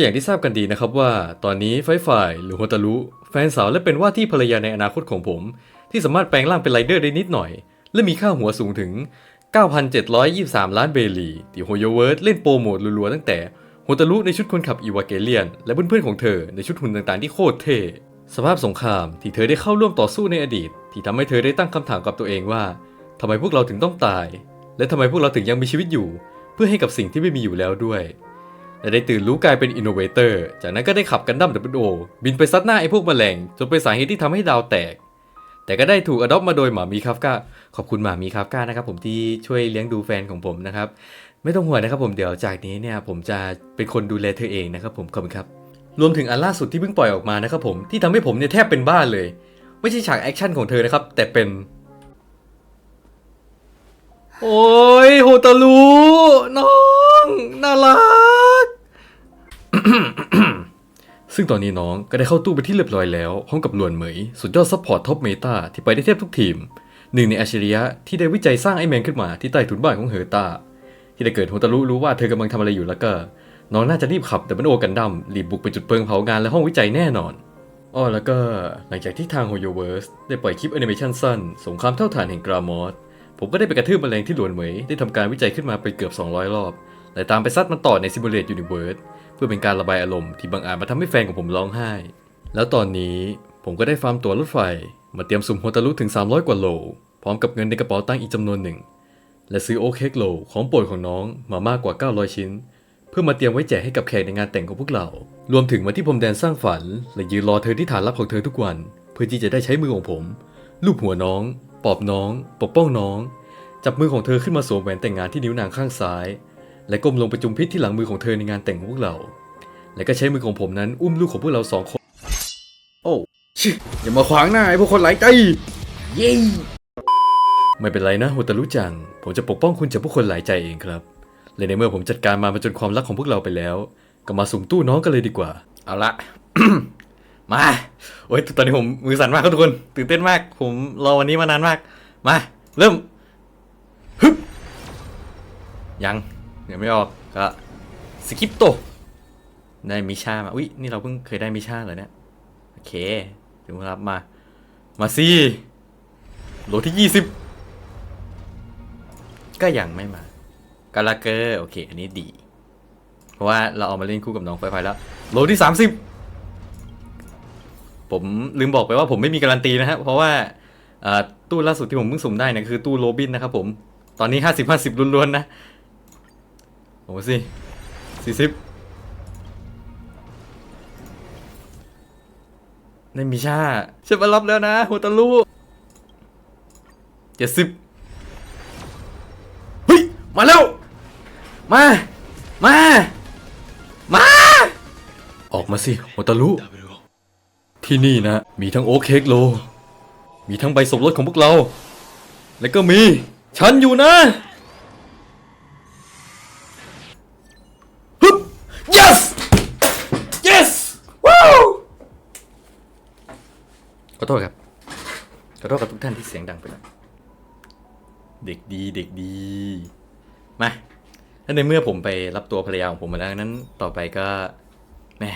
อย่างที่ทราบกันดีนะครับว่า ตอนนี้ไฟฝ่ายหรือโฮตารุแฟนสาวและเป็นว่าที่ภรรยาในอนาคตของผม ที่สามารถแปลงร่างเป็นไรเดอร์ได้นิดหน่อย และมีค่าหัวสูงถึง 9,723 ล้านเบลีที่โฮโยเวิร์ดเล่นโปรโมทรัวๆตั้งแต่โฮตารุในชุดคนขับอีวาเกเลียน และเพื่อนๆของเธอในชุดหุ่นต่างๆที่โคตรเท่สภาพสงครามที่เธอได้เข้าร่วมต่อสู้ในอดีต ที่ทำให้เธอได้ตั้งคำถามกับตัวเองว่าทำไมพวกเราถึงต้องตาย และทำไมพวกเราถึงยังมีชีวิตอยู่ เพื่อให้กับสิ่งที่ไม่มีอยู่แล้วด้วย และได้ตื่นรู้กลายเป็นอินโนเวเตอร์ จากนั้นก็ได้ขับกันดั้ม W.O. บินไปซัดหน้าไอ้พวกแมลงจนเป็นสาเหตุที่ทำให้ดาวแตก แต่ก็ได้ถูกอดอปมาโดยหมามีคาฟกาขอบคุณหมามีคาฟกานะครับผมที่ช่วยเลี้ยงดูแฟนของผมนะครับ ไม่ต้องห่วงนะครับผมเดี๋ยวจากนี้เนี่ยผมจะเป็นคนดูแลเธอเองนะครับผมขอบคุณครับ รวมถึงอันล่าสุดที่เพิ่งปล่อยออกมานะครับผมที่ทำให้ผมเนี่ยแทบเป็นบ้าเลย ไม่ใช่ฉากแอคชั่นของเธอนะครับแต่เป็นโอ้ยโฮตารุน้องน่ารัก ซึ่งตอนนี้น้องก็ได้เข้าตู้ไปที่เรียบร้อยแล้วพร้อมกับหลวนเหมย สุดยอดซัพพอร์ตท็อปเมตาที่ไปได้แทบทุกทีม หนึ่งในอัจฉริยะที่ได้วิจัยสร้างไอแมนขึ้นมาที่ใต้ถุนบ้านของเฮอร์ตาที่ได้เกิดโฮตารุรู้ว่าเธอกำลังทำอะไรอยู่แล้วก็ น้องน่าจะรีบขับแต่มันโอกันดัมรีบบุกไปจุดเพลิงเผางานและห้องวิจัยแน่นอนอ้อแล้วก็หลังจากที่ทางโฮโยเวิร์สได้ปล่อยคลิปแอนิเมชันสั้นสงครามเท่าฐานแห่งกรามอสผมก็ได้ไปกระทืบแมลงที่หลวนเหมยได้ทำการวิจัยขึ้นมาไปเกือบ 200 รอบ และตามไปซัดมันต่อในซิมูเลตยูนิเวิร์ส พื่อเป็นการระบายอารมณ์ที่บางอาจมาทำให้แฟนของผมร้องไห้ แล้วตอนนี้ผมก็ได้ฟาร์มตั๋วรถไฟ มาเตรียมสุ่มโฮตารุถึง 300 กว่าโล พร้อมกับเงินในกระเป๋าตังค์อีกจำนวนหนึ่ง และซื้อโอเค้กโลของโปรดของน้องมามากกว่า 900 ชิ้น เพื่อมาเตรียมไว้แจกให้กับแขกในงานแต่งของพวกเรา รวมถึงวันที่ผมแดนสร้างฝัน และยืนรอเธอที่ฐานลับของเธอทุกวัน เพื่อที่จะได้ใช้มือของผมลูบหัวน้องปอบน้อง ปกป้องน้อง จับมือของเธอขึ้นมาสวมแหวนแต่งงานที่นิ้วนางข้างซ้าย และก้มลงไปจุมพิษที่หลังมือของเธอในงานแต่งของพวกเรา และก็ใช้มือของผมนั้นอุ้มลูกของพวกเราสองคน โอ้ชิอย่ามาขวางหน้าไอ้พวกคนหลายใจ เย้ไม่เป็นไรนะโฮตารุจัง ผมจะปกป้องคุณจากผู้คนหลายใจเองครับ และในเมื่อผมจัดการมามาจนความรักของพวกเราไปแล้ว ก็มาสุ่มตู้น้องกันเลยดีกว่า เอาละ มา โอ้ยตอนนี้ผมมือสั่นมากครับทุกคน ตื่นเต้นมาก ผมรอวันนี้มานานมาก มา เริ่มฮึบยัง ยังไม่ออกก็สกิปโตได้มิชามา อุ้ยนี่เราเพิ่งเคยได้มิชาเหรอเนี่ย โอเคถึงเวลามา มาสิโหลที่ยี่สิบก็ยังไม่มากาลาเกอร์ โอเค อันนี้ดี เพราะว่าเราเอามาเล่นคู่กับน้องไฟไฟแล้วโหลที่30ผมลืมบอกไปว่าผมไม่มีการันตีนะฮะ เพราะว่าตู้ล่าสุดที่ผมเพิ่งสุ่มได้เนี่ยคือตู้โรบินนะครับผม ตอนนี้50 50ล้วนๆนะ โอ้สิ40ในมิชาฉันมารับแล้วนะโฮตารุเจ็ดสิบเฮ้ย มาแล้ว มา มา มา ออกมาสิโอตารุที่นี่นะ มีทั้งโอ๊คเค้กโล มีทั้งใบสมรสของพวกเรา และก็มี ฉันอยู่นะ ขอโทษครับ ขอโทษกับทุกท่านที่เสียงดังไปแล้วเด็กดีเด็กดี มาถ้าในเมื่อผมไปรับตัวภรรยาของผมมาแล้วนั้นต่อไปก็แม่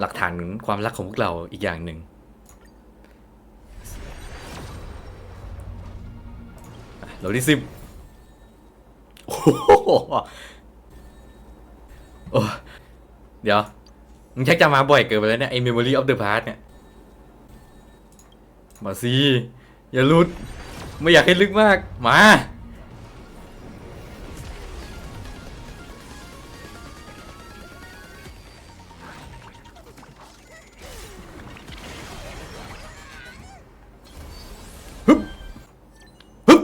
หลักฐานความรักของพวกเราอีกอย่างหนึ่งเราที่สิบโอ้โหเดี๋ยว มึงชักจะมาบ่อยเกินไปแล้วเนี่ยไอ้ Memory of the Past เนี่ย มาสิอย่าลุด ไม่อยากให้ลึกมาก มาฮึบฮึบ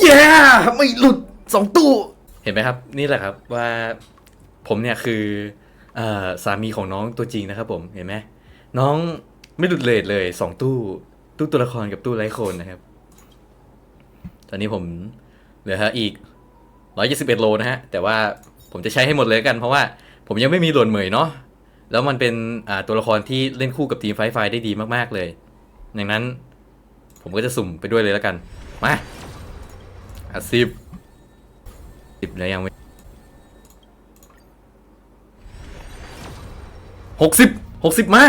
เย้ไม่หลุดสองตู้ เห็นไหมครับ นี่แหละครับว่าผมเนี่ยคือเอ่อสามีของน้องตัวจริงนะครับผมเห็นไหมน้องไม่หลุดเลทเลยสองตู้ ตู้ตัวละครกับตู้ไร้โคนนะครับ ตอนนี้ผมเหลือฮะอีก171โลนะฮะ แต่ว่าผมจะใช้ให้หมดเลยกัน เพราะว่าผมยังไม่มีหลวนเหมยเนาะ แล้วมันเป็นตัวละครที่เล่นคู่กับทีมไฟไฟได้ดีมากๆเลยดังนั้นผมก็จะสุ่มไปด้วยเลยแล้วกัน มาอะสิบสิบแล้วยังไม่หกสิบหกสิบมา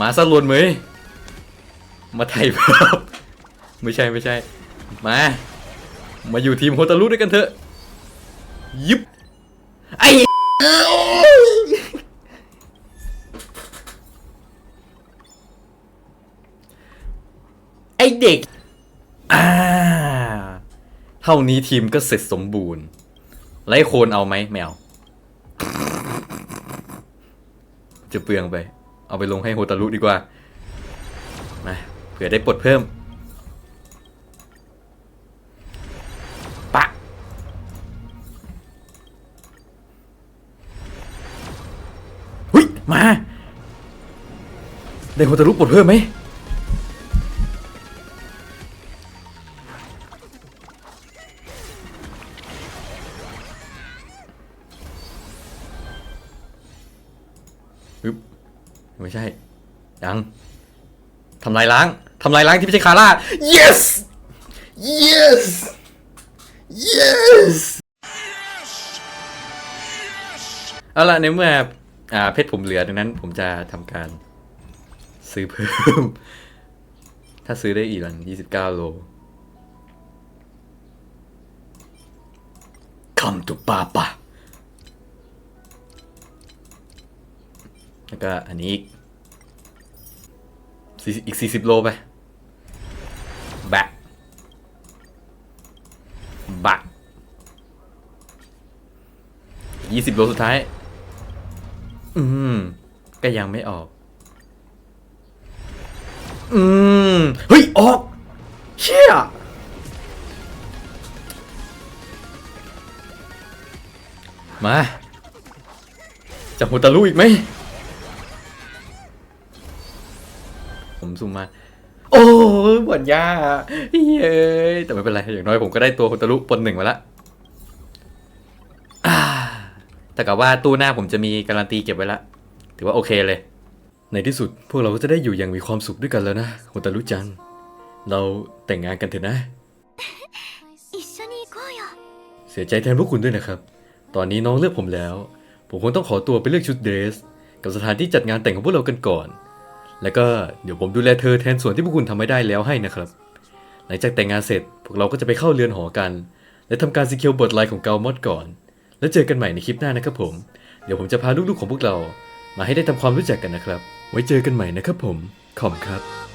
มาซะลวนเหมยมาไถ่ภาพไม่ใช่ไม่ใช่ มา มาอยู่ทีมโฮตารุด้วยกันเถอะ ยิบไอ้ไอเด็ก อ่า เท่านี้ทีมก็เสร็จสมบูรณ์ ไล่โคนเอาไหมไม่เอาจะเปลืองไป เอาไปลงให้โฮตารุดีกว่ามาเผื่อได้ปลดเพิ่มปะหุยมา ได้โฮตารุปลดเพิ่มไหม ไม่ใช่ ยังทำลายล้างทำลายล้างที่ไม่ใช่คาร่า yes yes yes เอาละในเมื่ออ่าเพชรผมเหลือดังนั้น ผมจะทำการซื้อเพิ่ม ถ้าซื้อได้อีกหลัง29 โล come to papa แล้วก็อันนี้อีกอีกสี่สิบโลไปแบะบะยี่สิบโลสุดท้าย อืม ก็ยังไม่ออก อืม เฮ้ย ออก เชี่ยมา จะโฮตารุอีกไหม มสุมมา โอ้ปวดยาเย้แต่ไม่เป็นไร อย่างน้อยผมก็ได้ตัวคนตะลุปนหนึ่งมาละแต่กับว่าตู้หน้าผมจะมีการันตีเก็บไว้ละ ถือว่าโอเคเลย ในที่สุดพวกเราก็จะได้อยู่อย่างมีความสุขด้วยกันแล้วนะโฮตารุจัง เราแต่งงานกันเถอะนะ เสียใจแทนพวกคุณด้วยนะครับ ตอนนี้น้องเลือกผมแล้ว ผมคงต้องขอตัวไปเลือกชุดเดรส กับสถานที่จัดงานแต่งของพวกเรากันก่อน แล้วก็เดี๋ยวผมดูแลเธอแทนส่วนที่พวกคุณทำไม่ได้แล้วให้นะครับ หลังจากแต่งงานเสร็จพวกเราก็จะไปเข้าเรือนหอกัน และทำการซีเคียวบทไลน์ของเกามอดก่อน แล้วเจอกันใหม่ในคลิปหน้านะครับผม เดี๋ยวผมจะพาลูกๆของพวกเรา มาให้ได้ทำความรู้จักกันนะครับ ไว้เจอกันใหม่นะครับผมขอบคุณครับ